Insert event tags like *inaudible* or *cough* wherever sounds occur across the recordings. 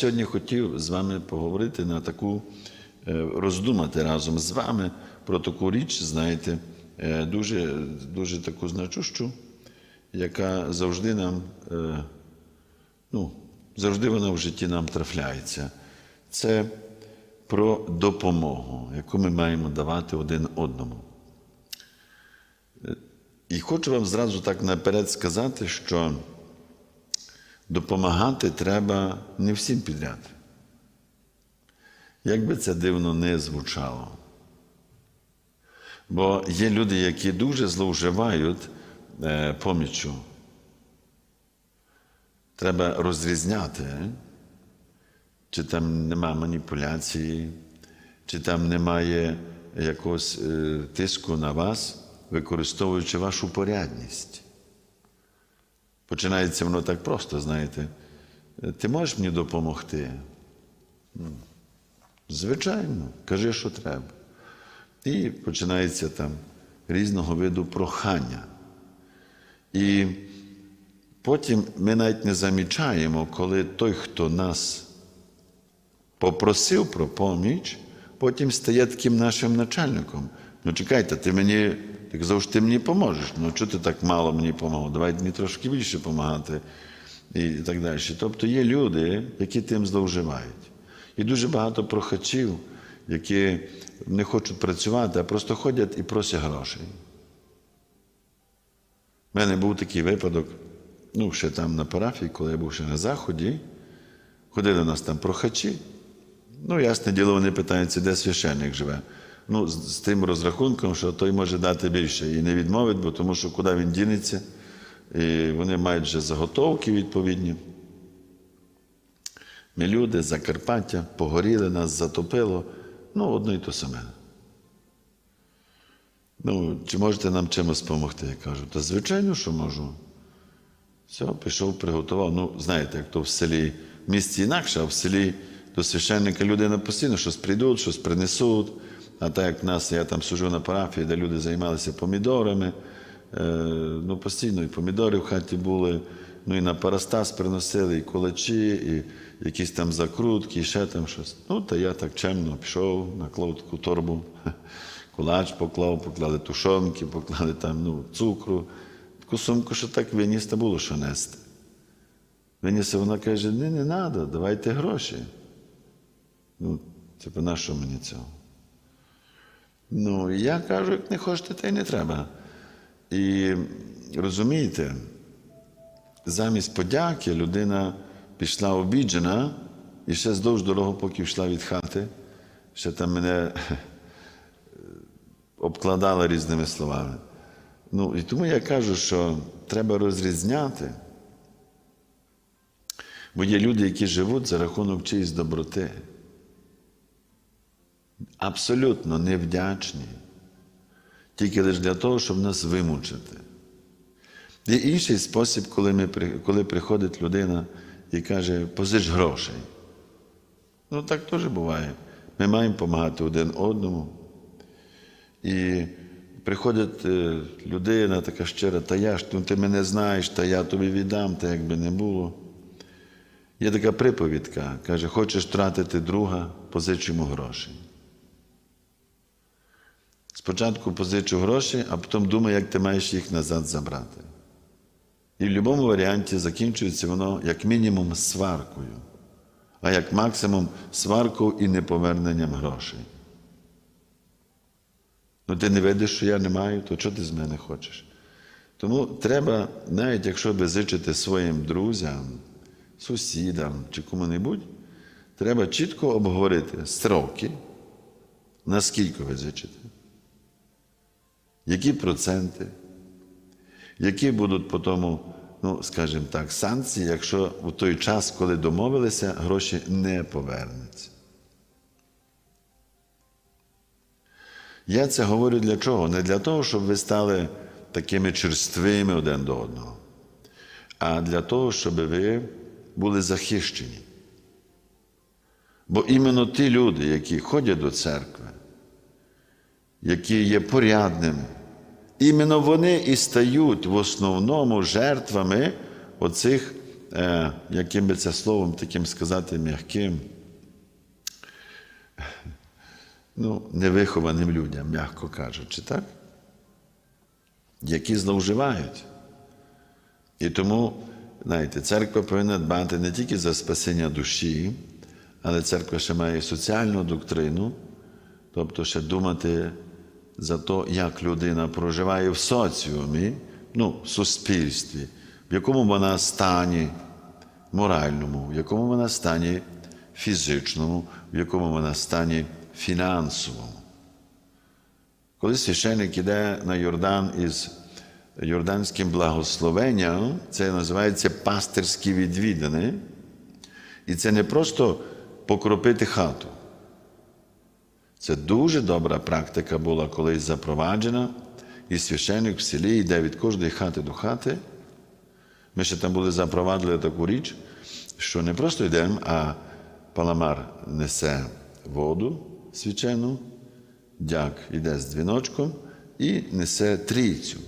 Сьогодні хотів з вами поговорити на таку, е, роздумати разом з вами про таку річ, знаєте, е, дуже, дуже таку значущу, яка завжди нам, е, ну, завжди вона в житті нам трафляється. Це про допомогу, яку ми маємо давати один одному. І хочу вам зразу так наперед сказати, що допомагати треба не всім підряд. Як би це дивно не звучало. Бо є люди, які дуже зловживають е, поміччю. Треба розрізняти, е, чи там нема маніпуляції, чи там немає якогось е, тиску на вас, використовуючи вашу порядність. Починається воно так просто, знаєте. Ти можеш мені допомогти? Звичайно, кажи, що треба. І починається там різного виду прохання. І потім ми навіть не замічаємо, коли той, хто нас попросив про поміч, потім стає таким нашим начальником. Ну, чекайте, ти мені, казав, що ти мені поможеш. Ну, чого ти так мало мені допомогав? Давай мені трошки більше допомагати. І так далі. Тобто є люди, які тим зловживають. І дуже багато прохачів, які не хочуть працювати, а просто ходять і просять грошей. У мене був такий випадок, ну, ще там на парафії, коли я був ще на Заході, ходили до нас там прохачі. Ну, ясне діло, вони питаються, де священник живе. Ну, з, з тим розрахунком, що той може дати більше і не відмовить, бо тому що куди він дінеться, і вони мають вже заготовки відповідні. Ми люди, Закарпаття, погоріли, нас затопило. Ну, одно і то саме. Ну, чи можете нам чимось допомогти? Я кажу, та звичайно, що можу. Все, пішов, приготував. Ну, знаєте, як то в селі, в місті інакше, а в селі до священника людина постійно щось прийдуть, щось принесуть. А так як в нас, я там сужу на парафії, де люди займалися помідорами, е, ну постійно і помідори в хаті були, ну і на парастас приносили, і кулачі, і якісь там закрутки, і ще там щось. Ну, та я так чемно пішов, наклав таку торбу, *laughs* кулач поклав, поклали тушонки, поклали там ну, цукру. Таку сумку, що так виніс, та було що нести. Виніс, вона каже, не, не треба, давайте гроші. Ну, типу, на що мені цього? Ну, я кажу, як не хочете, та й не треба. І розумієте, замість подяки людина пішла обіджена і ще здовж дорогу, поки йшла від хати, ще там мене *laughs* обкладала різними словами. Ну, і тому я кажу, що треба розрізняти. Бо є люди, які живуть за рахунок чиїсь доброти. Абсолютно невдячні. Тільки лише для того, щоб нас вимучити. Є інший спосіб, коли, ми, коли приходить людина і каже, позич грошей. Ну, так теж буває. Ми маємо допомагати один одному. І приходить е, людина така щира, та я ж ну, ти мене знаєш, та я тобі віддам, та як би не було. Є така приповідка, каже, хочеш втратити друга, позич йому гроші. Спочатку позичу гроші, а потім думай, як ти маєш їх назад забрати. І в будь-якому варіанті закінчується воно як мінімум сваркою, а як максимум сваркою і неповерненням грошей. Ну, ти не видиш, що я не маю, то що ти з мене хочеш? Тому треба, навіть якщо ви зичите своїм друзям, сусідам чи кому-небудь, треба чітко обговорити строки, наскільки ви зичите, які проценти, які будуть по тому, ну, скажімо так, санкції, якщо в той час, коли домовилися, гроші не повернуться. Я це говорю для чого? Не для того, щоб ви стали такими черствими один до одного, а для того, щоб ви були захищені. Бо іменно ті люди, які ходять до церкви, які є порядними, іменно вони і стають в основному жертвами оцих е, яким би це словом таким сказати м'яким, ну, невихованим людям, м'яко кажучи, так? Які зловживають. І тому, знаєте, церква повинна дбати не тільки за спасення душі, але церква ще має соціальну доктрину, тобто ще думати за те, як людина проживає в соціумі, ну, в суспільстві, в якому вона стані моральному, в якому вона стані фізичному, в якому вона стані фінансовому. Коли священник іде на Йордан із Йорданським благословенням, це називається пастирські відвідини. І це не просто покропити хату. Це дуже добра практика була колись запроваджена, і священник в селі йде від кожної хати до хати. Ми ще там були запровадили таку річ, що не просто йдемо, а паламар несе воду свячену, дяк йде з дзвіночком і несе трійцю.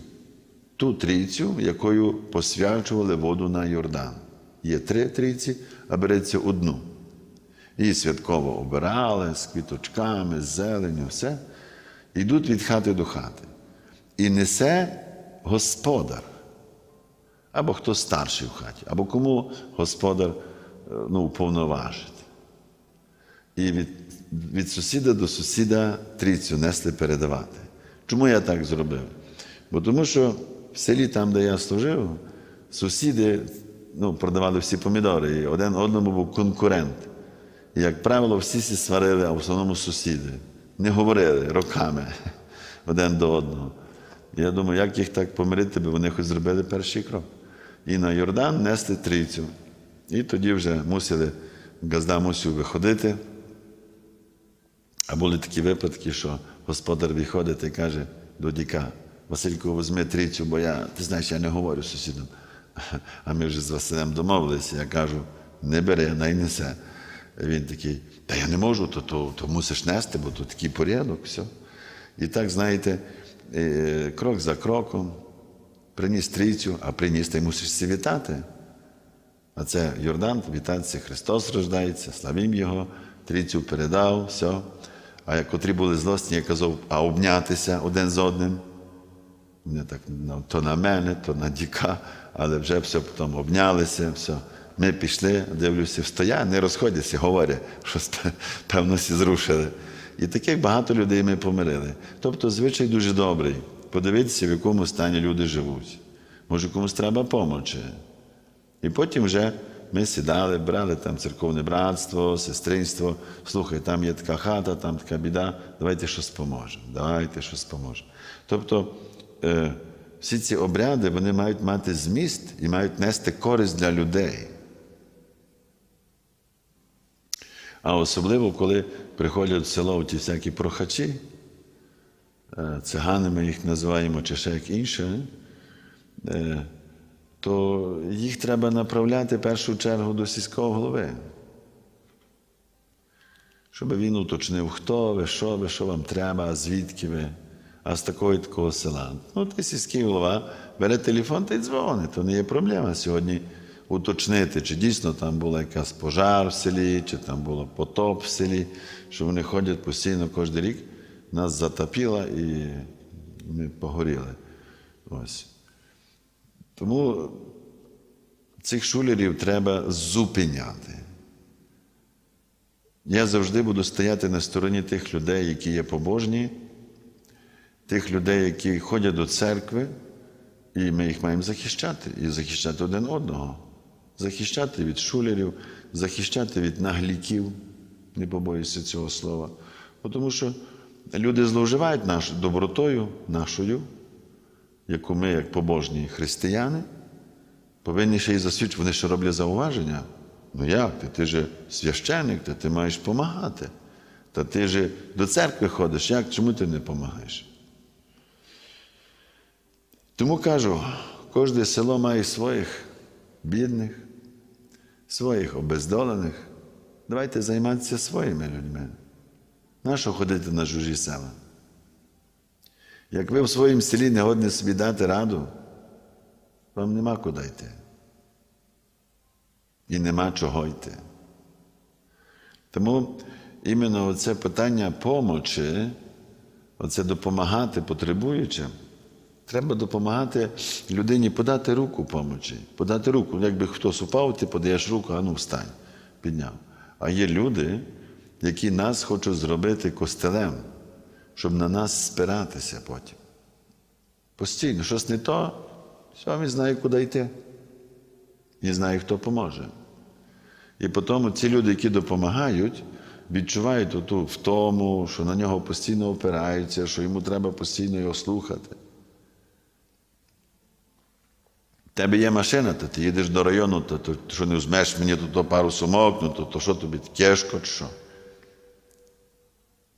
Ту трійцю, якою посвячували воду на Йордан. Є три трійці, а береться одну. Її святково обирали з квіточками, з зеленю, все. Йдуть від хати до хати. І несе господар. Або хто старший в хаті, або кому господар е, ну, уповноважить. І від, від сусіда до сусіда трійцю несли передавати. Чому я так зробив? Бо тому що в селі, там, де я служив, сусіди ну, продавали всі помідори, і один одному був конкурент. Як правило, всі сі сварили, а в основному сусіди. Не говорили роками *laughs* один до одного. Я думаю, як їх так помирити, бо вони хоч зробили перший крок. І на Йордан несли трійцю. І тоді вже мусили газда мусив виходити. А були такі випадки, що господар виходить і каже до діка, Василько, візьми трійцю, бо я, ти знаєш, я не говорю з сусідом. *laughs* А ми вже з Василем домовилися. Я кажу, не бери, най несе. Він такий, та я не можу, то, то, то мусиш нести, бо тут такий порядок, все. І так, знаєте, е, крок за кроком, приніс трійцю, а приніс, ти мусиш це вітати. А це Йордан, вітатися, Христос рождається, славім Його, трійцю передав, все. А котрі були злосні, я казав, а обнятися один з одним. Вони так ну, то на мене, то на діка, але вже все потім обнялися, все. Ми пішли, дивлюся, стоять, не розходяться, говорять, що певно всі зрушили. І таких багато людей ми помирили. Тобто, звичай дуже добрий. Подивитися, в якому стані люди живуть. Може, комусь треба помочі. І потім вже ми сідали, брали там церковне братство, сестринство. Слухай, там є така хата, там така біда, давайте щось поможемо. Давайте щось поможемо. Тобто е, всі ці обряди вони мають мати зміст і мають нести користь для людей. А особливо, коли приходять в село ті всякі прохачі, е, цигани ми їх називаємо, чи ще як інше, е, то їх треба направляти в першу чергу до сільського голови. Щоб він уточнив, хто ви, що ви, що вам треба, звідки ви, а з такого і такого села. Ну, ти сільський голова бере телефон та й дзвонить, то не є проблема сьогодні уточнити, чи дійсно там була якась пожар в селі, чи там було потоп в селі, що вони ходять постійно кожен рік, нас затопило і ми погоріли. Ось. Тому цих шулерів треба зупиняти. Я завжди буду стояти на стороні тих людей, які є побожні, тих людей, які ходять до церкви, і ми їх маємо захищати, і захищати один одного, захищати від шулерів, захищати від нагліків, не побоюся цього слова. Тому що люди зловживають наш, добротою нашою, яку ми, як побожні християни, повинні ще й засвідчити, вони ще роблять зауваження. Ну як ти? Ти же священник, та ти маєш допомагати. Та ти же до церкви ходиш, як? Чому ти не допомагаєш? Тому кажу, кожне село має своїх бідних, своїх обездолених. Давайте займатися своїми людьми. Нащо ходити на чужі села? Як ви в своїм селі не годні собі дати раду, вам нема куди йти. і нема чого йти. Тому іменно це питання помочі, оце допомагати потребуючим, треба допомагати людині подати руку помочі, подати руку. Якби хтось упав, ти подаєш руку, а ну встань, підняв. А є люди, які нас хочуть зробити костелем, щоб на нас спиратися потім. Постійно, щось не то, все, він знає, куди йти. І знає, хто поможе. І потім ці люди, які допомагають, відчувають оту втому, що на нього постійно опираються, що йому треба постійно його слухати. В тебе є машина, то ти їдеш до району, то, то що не візьмеш мені тут то пару сумок, ну то, то що тобі тяжко чи що?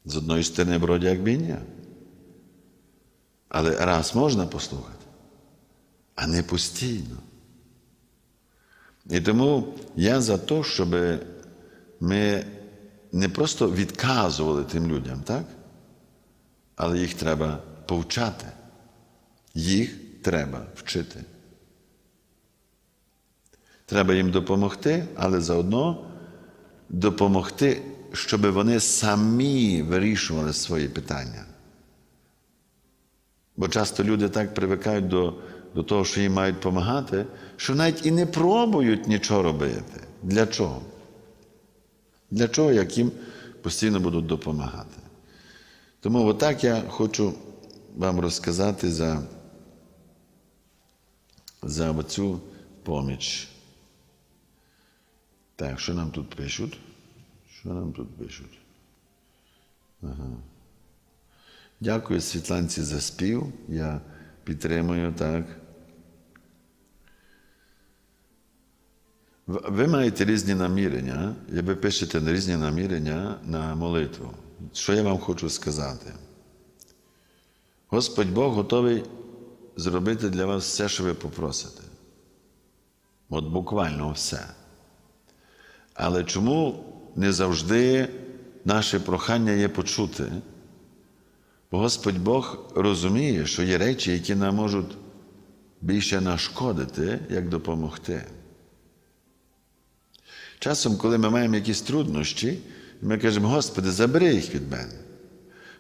З одної сторони, вроді як бійня. Але раз можна послухати, а не постійно. І тому я за те, щоб ми не просто відказували тим людям, так? але їх треба повчати. Їх треба вчити. Треба їм допомогти, але заодно допомогти, щоб вони самі вирішували свої питання. Бо часто люди так привикають до, до того, що їм мають допомагати, що навіть і не пробують нічого робити. Для чого? Для чого, як їм постійно будуть допомагати? Тому отак я хочу вам розказати за, за цю поміч. Так, що нам тут пишуть? Що нам тут пишуть? Ага. Дякую Світланці за спів. Я підтримую так. Ви маєте різні намірення, і ви пишете різні намірення на молитву. Що я вам хочу сказати? Господь Бог готовий зробити для вас все, що ви попросите. От буквально все. Але чому не завжди наше прохання є почути? Бо Господь Бог розуміє, що є речі, які нам можуть більше нашкодити, як допомогти. Часом, коли ми маємо якісь труднощі, ми кажемо, Господи, забери їх від мене.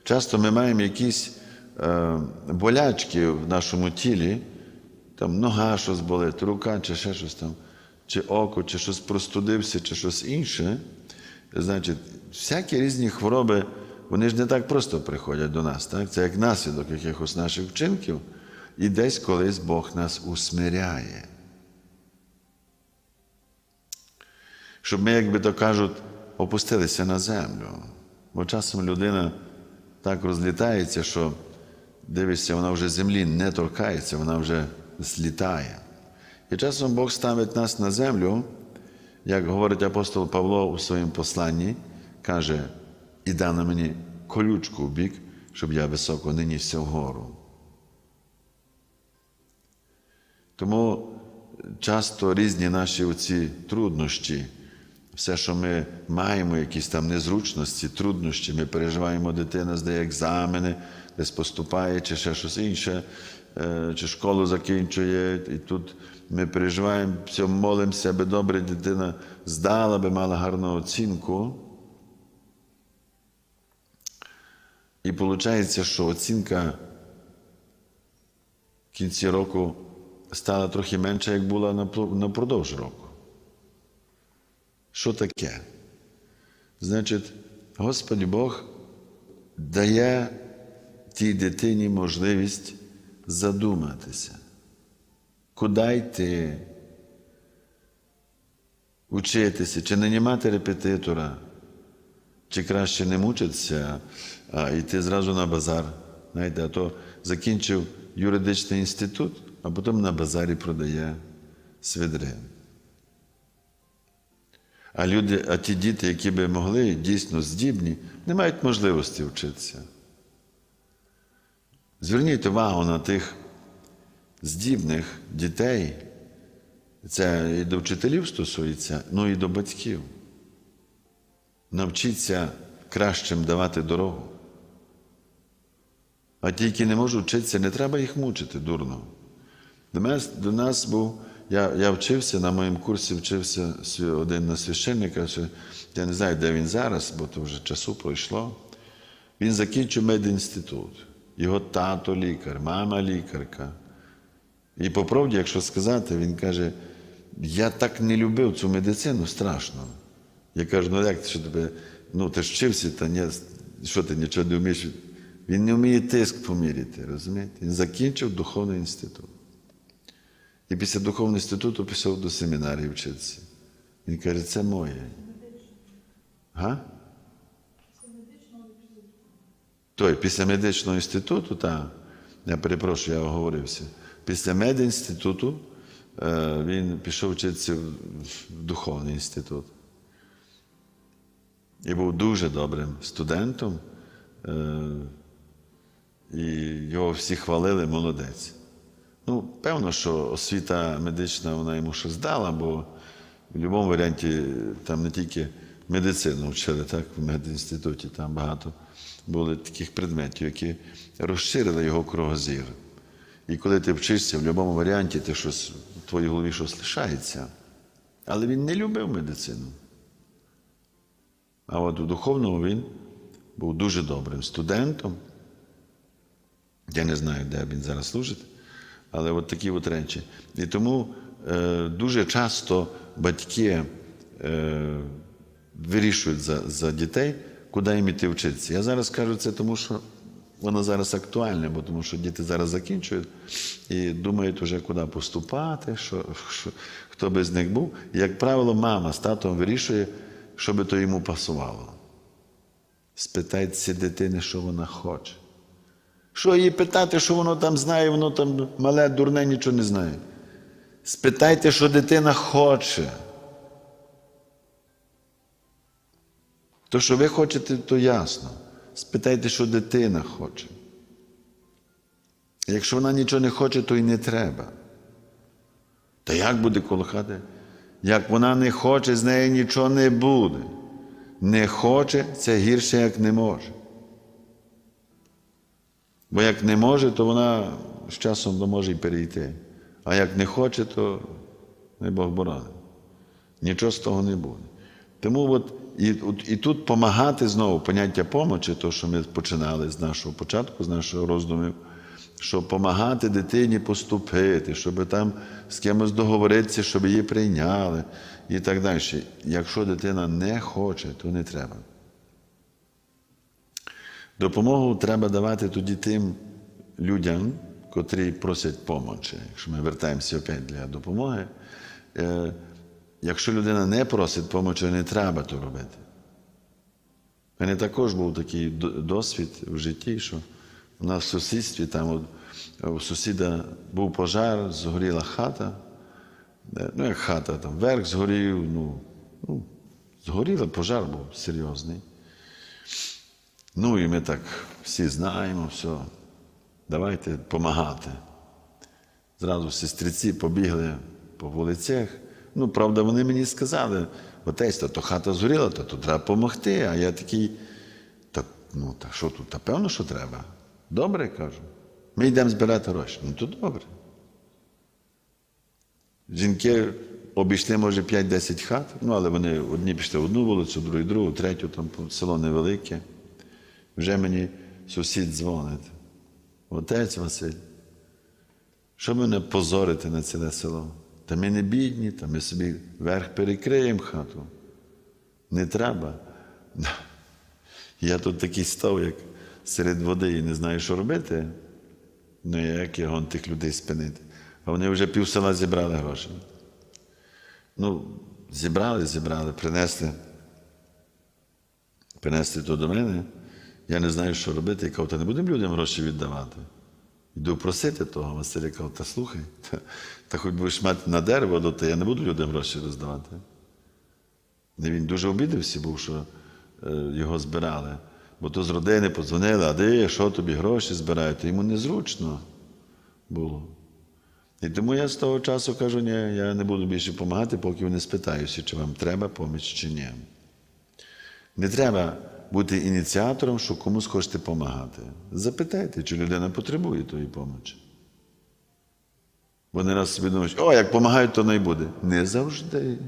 Часто ми маємо якісь е, болячки в нашому тілі, там нога щось болить, рука чи ще щось там, чи око, чи щось простудився, чи щось інше. Значить, всякі різні хвороби, вони ж не так просто приходять до нас. Так? Це як наслідок якихось наших вчинків, і десь колись Бог нас усмиряє. Щоб ми, як би то кажуть, опустилися на землю. Бо часом людина так розлітається, що дивишся, вона вже землі не торкається, вона вже злітає. І часом Бог ставить нас на землю, як говорить апостол Павло у своєму посланні, каже, і дано мені колючку в бік, щоб я високо не вгору. Тому часто різні наші оці труднощі, все, що ми маємо, якісь там незручності, труднощі, ми переживаємо, дитина здає екзамени, десь поступає, чи ще щось інше, е, чи школу закінчує. І тут ми переживаємо, молимося, аби добре дитина здала, би мала гарну оцінку. І виходить, що оцінка в кінці року стала трохи менша, як була напродовж року. Що таке? Значить, Господь Бог дає тій дитині можливість задуматися, куди йти, учитися, чи нанімати репетитора, чи краще не мучитися, а йти зразу на базар. Знаєте, а то закінчив юридичний інститут, а потім на базарі продає свидри. А люди, а ті діти, які би могли, дійсно здібні, не мають можливості вчитися. Зверніть увагу на тих здібних дітей. Це і до вчителів стосується, ну і до батьків. Навчіться кращим давати дорогу. А ті, які не можуть вчитися, не треба їх мучити дурно. До нас, до нас був Я, я вчився, на моєму курсі вчився один на священника, я не знаю, де він зараз, бо то вже часу пройшло. Він закінчив медінститут. Його тато лікар, мама лікарка. І по правді, якщо сказати, він каже: я так не любив цю медицину страшно. Я кажу, ну як ти що тебе, ну ти ж вчився, та ні, що ти нічого не вмієш. Він не вміє тиск поміряти, розумієте? Він закінчив духовний інститут. І після духовного інституту пішов до семінарії вчитися. Він каже, це моє. Га? Той, після медичного інституту, так, я перепрошую, я оговорився. Після медінституту е, він пішов вчитися в, духовний інститут. І був дуже добрим студентом. Е, і його всі хвалили, молодець. Ну, певно, що освіта медична вона йому щось дала, бо в будь-якому варіанті там не тільки медицину вчили, так, в медінституті там багато було таких предметів, які розширили його кругозір. І коли ти вчишся в будь-якому варіанті, ти щось, в твоїй голові щось лишається. Але він не любив медицину. А от у духовному він був дуже добрим студентом. Я не знаю, де він зараз служить, але от такі от речі. І тому е, дуже часто батьки е, вирішують за, за дітей, куди їм іти вчитися. Я зараз кажу це тому, що воно зараз актуальне, бо тому що діти зараз закінчують і думають вже, куди поступати, що, що, хто би з них був. Як правило, мама з татом вирішує, що би то йому пасувало. Спитайте дитини, що вона хоче. Що її питати, що воно там знає, воно там мале, дурне, нічого не знає. Спитайте, що дитина хоче. То, що ви хочете, то ясно. Спитайте, що дитина хоче. Якщо вона нічого не хоче, то й не треба. Та як буде коло хати? Як вона не хоче, з неї нічого не буде. Не хоче, це гірше, як не може. Бо як не може, то вона з часом то може й перейти. А як не хоче, то не Бог борони. Нічого з того не буде. Тому от і, і тут допомагати знову поняття помочі, то, що ми починали з нашого початку, з нашого роздумів, що допомагати дитині поступити, щоб там з кимось договоритися, щоб її прийняли і так далі. Якщо дитина не хоче, то не треба. Допомогу треба давати тоді тим людям, котрі просять помочі. Якщо ми вертаємося опять для допомоги, е, якщо людина не просить помочі, не треба то робити. У мене також був такий досвід в житті, що у нас в сусідстві, там у сусіда був пожар, згоріла хата. Е, Ну, як хата, там верх згорів, ну, ну згоріла, пожар був серйозний. Ну і ми так всі знаємо, все, давайте допомагати. Зразу сестриці побігли по вулицях. Ну, правда, вони мені сказали, отець, та то хата згоріла, то треба допомогти. А я такий, та, ну, та що тут? Та певно, що треба. Добре, кажу. Ми йдемо збирати гроші. Ну, то добре. Жінки обійшли, може, 5-10 хат, ну, але вони одні пішли в одну вулицю, другі другу, третю, там село невелике. Вже мені сусід дзвонить. Отець Василь, що мене позорити на ціле село? Та ми не бідні, та ми собі верх перекриємо хату. Не треба. Я тут такий став, як серед води і не знаю, що робити. Ну, як гон тих людей спинити? А вони вже пів села зібрали гроші. Ну, зібрали, зібрали, принесли. Принесли то до мене. Я не знаю, що робити. Я кажу, та не будемо людям гроші віддавати. Йду просити того. Василь каже, та слухай, та, та хоч будеш мати на дерево, то я не буду людям гроші роздавати. І він дуже обідався був, що е, його збирали. Бо то з родини подзвонили, а де, що тобі гроші збирають? то Йому незручно було. І тому я з того часу кажу, ні, я не буду більше допомагати, поки не спитаюся, чи вам треба поміч чи ні. Не треба бути ініціатором, що комусь хочете допомагати. Запитайте, чи людина потребує тої помочі. Вони раз собі думають, о, як допомагають, то не буде. Не завжди.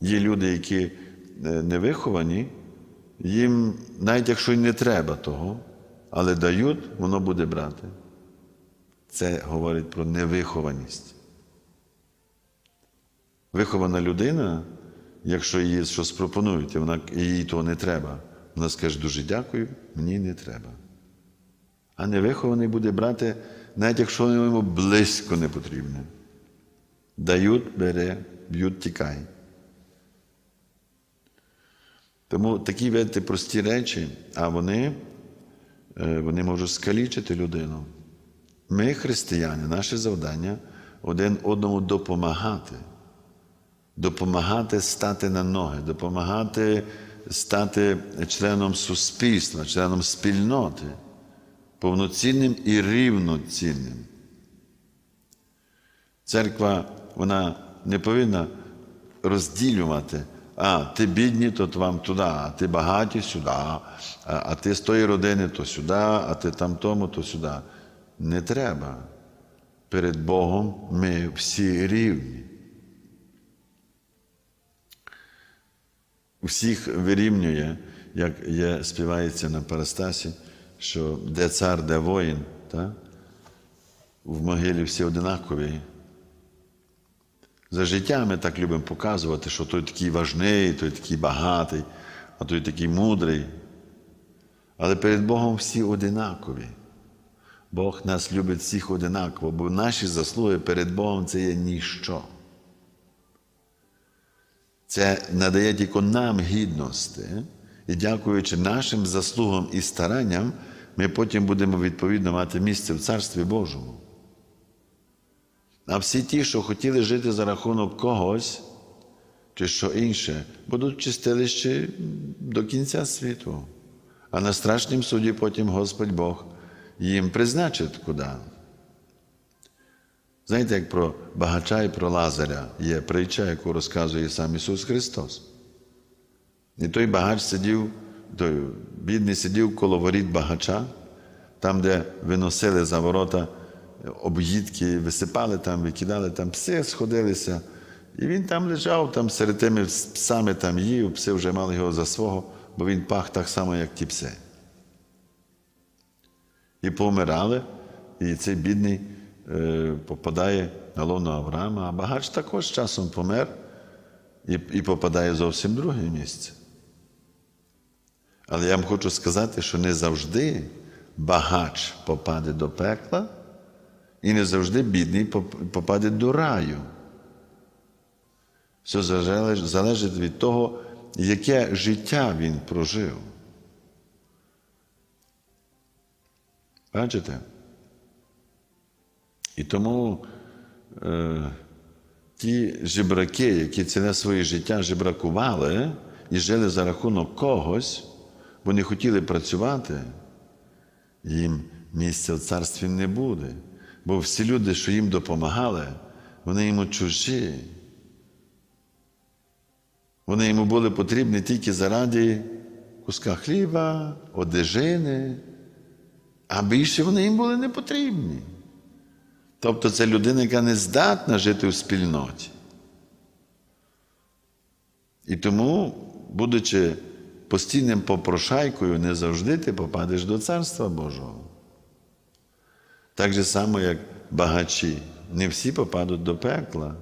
Є люди, які е, не виховані, їм, навіть якщо й не треба того, але дають, воно буде брати. Це говорить про невихованість. Вихована людина, якщо їй щось пропонують, і вона, їй того не треба, вона скаже дуже дякую, мені не треба. А невихований буде брати, навіть якщо йому близько не потрібне. Дають, бере, б'ють, тікай. Тому такі видите, прості речі, а вони, е, вони можуть скалічити людину. Ми, християни, наше завдання один одному допомагати. Допомагати стати на ноги, допомагати стати членом суспільства, членом спільноти, повноцінним і рівноцінним. Церква вона не повинна розділювати, а ти бідні, то вам туди, а ти багаті сюди, а, а ти з тої родини, то сюди, а ти там тому, то сюди. Не треба. Перед Богом ми всі рівні. Всіх вирівнює, як є, співається на Парастасі, що де цар, де воїн, та? в могилі всі одинакові. За життя ми так любимо показувати, що той такий важний, той такий багатий, а той такий мудрий. Але перед Богом всі одинакові. Бог нас любить всіх одинаково, бо наші заслуги перед Богом це є ніщо. Це надає тільки нам гідності, і дякуючи нашим заслугам і старанням, ми потім будемо відповідно мати місце в Царстві Божому. А всі ті, що хотіли жити за рахунок когось чи що інше, будуть в чистилищі до кінця світу. А на страшнім суді потім Господь Бог їм призначить куди. Знаєте, як про багача і про Лазаря є притча, яку розказує сам Ісус Христос. І той багач сидів, той бідний сидів коло воріт багача, там, де виносили за ворота об'їдки, висипали там, викидали, там пси сходилися. І він там лежав, там серед тими псами там їв, пси вже мали його за свого, бо він пах так само, як ті пси. І помирали, і цей бідний попадає на лоно Авраама, а багач також часом помер і, і попадає зовсім друге місце. Але я вам хочу сказати, що не завжди багач попаде до пекла, і не завжди бідний попаде до раю. Все залежить від того, яке життя він прожив. Бачите? І тому е, ті жебраки, які ціле своє життя жебракували і жили за рахунок когось, бо не хотіли працювати, їм місця в царстві не буде. Бо всі люди, що їм допомагали, вони йому чужі. Вони йому були потрібні тільки заради куска хліба, одежини, а більше вони їм були не потрібні. Тобто це людина, яка не здатна жити у спільноті. І тому, будучи постійним попрошайкою, не завжди ти попадеш до Царства Божого. Так же само, як багачі. Не всі попадуть до пекла,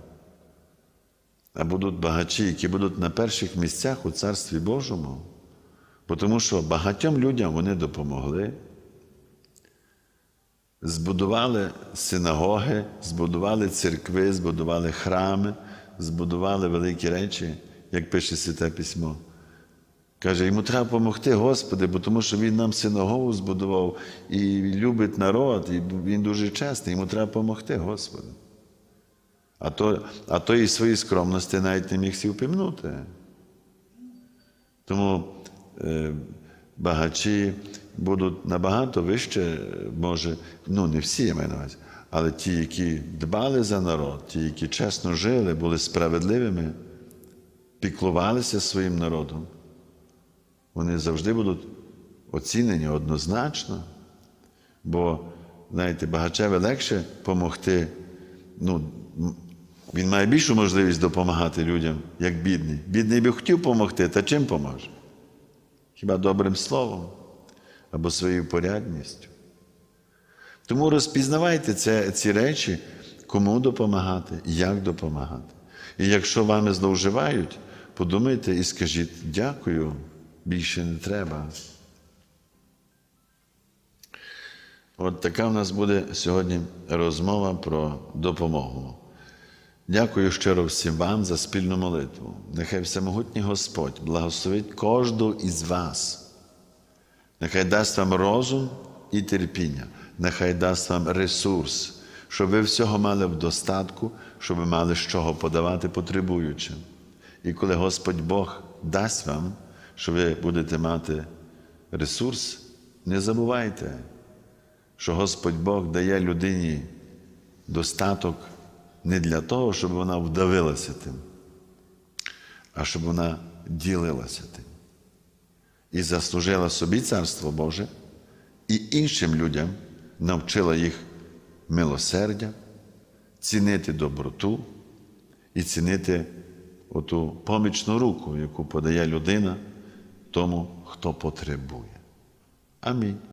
а будуть багачі, які будуть на перших місцях у Царстві Божому. Бо Тому що багатьом людям вони допомогли, збудували синагоги, збудували церкви, збудували храми, збудували великі речі, як пише Святе Письмо. Каже, йому треба допомогти, Господи, бо тому що Він нам синагогу збудував і любить народ, і він дуже чесний, йому треба допомогти, Господи. А то, а то і свої скромності навіть не міг сі впівнути. Тому е, багачі будуть набагато вище, може, ну не всі я маю на увазі, але ті, які дбали за народ, ті, які чесно жили, були справедливими, піклувалися своїм народом вони завжди будуть оцінені однозначно, бо знаєте, багачеві легше допомогти. Ну, він має більшу можливість допомагати людям, як бідний. Бідний би хотів допомогти, та чим поможе? Хіба добрим словом або своєю порядністю. Тому розпізнавайте це, ці речі, кому допомагати, як допомагати. І якщо вами зловживають, подумайте і скажіть дякую, більше не треба. От така в нас буде сьогодні розмова про допомогу. Дякую щиро всім вам за спільну молитву. Нехай всемогутній Господь благословить кожного із вас. Нехай дасть вам розум і терпіння, нехай дасть вам ресурс, щоб ви всього мали в достатку, щоб ви мали з чого подавати потребуючим. І коли Господь Бог дасть вам, що ви будете мати ресурс, не забувайте, що Господь Бог дає людині достаток не для того, щоб вона вдавилася тим, а щоб вона ділилася тим і заслужила собі Царство Боже, і іншим людям навчила їх милосердя, цінити доброту і цінити оту помічну руку, яку подає людина тому, хто потребує. Амінь.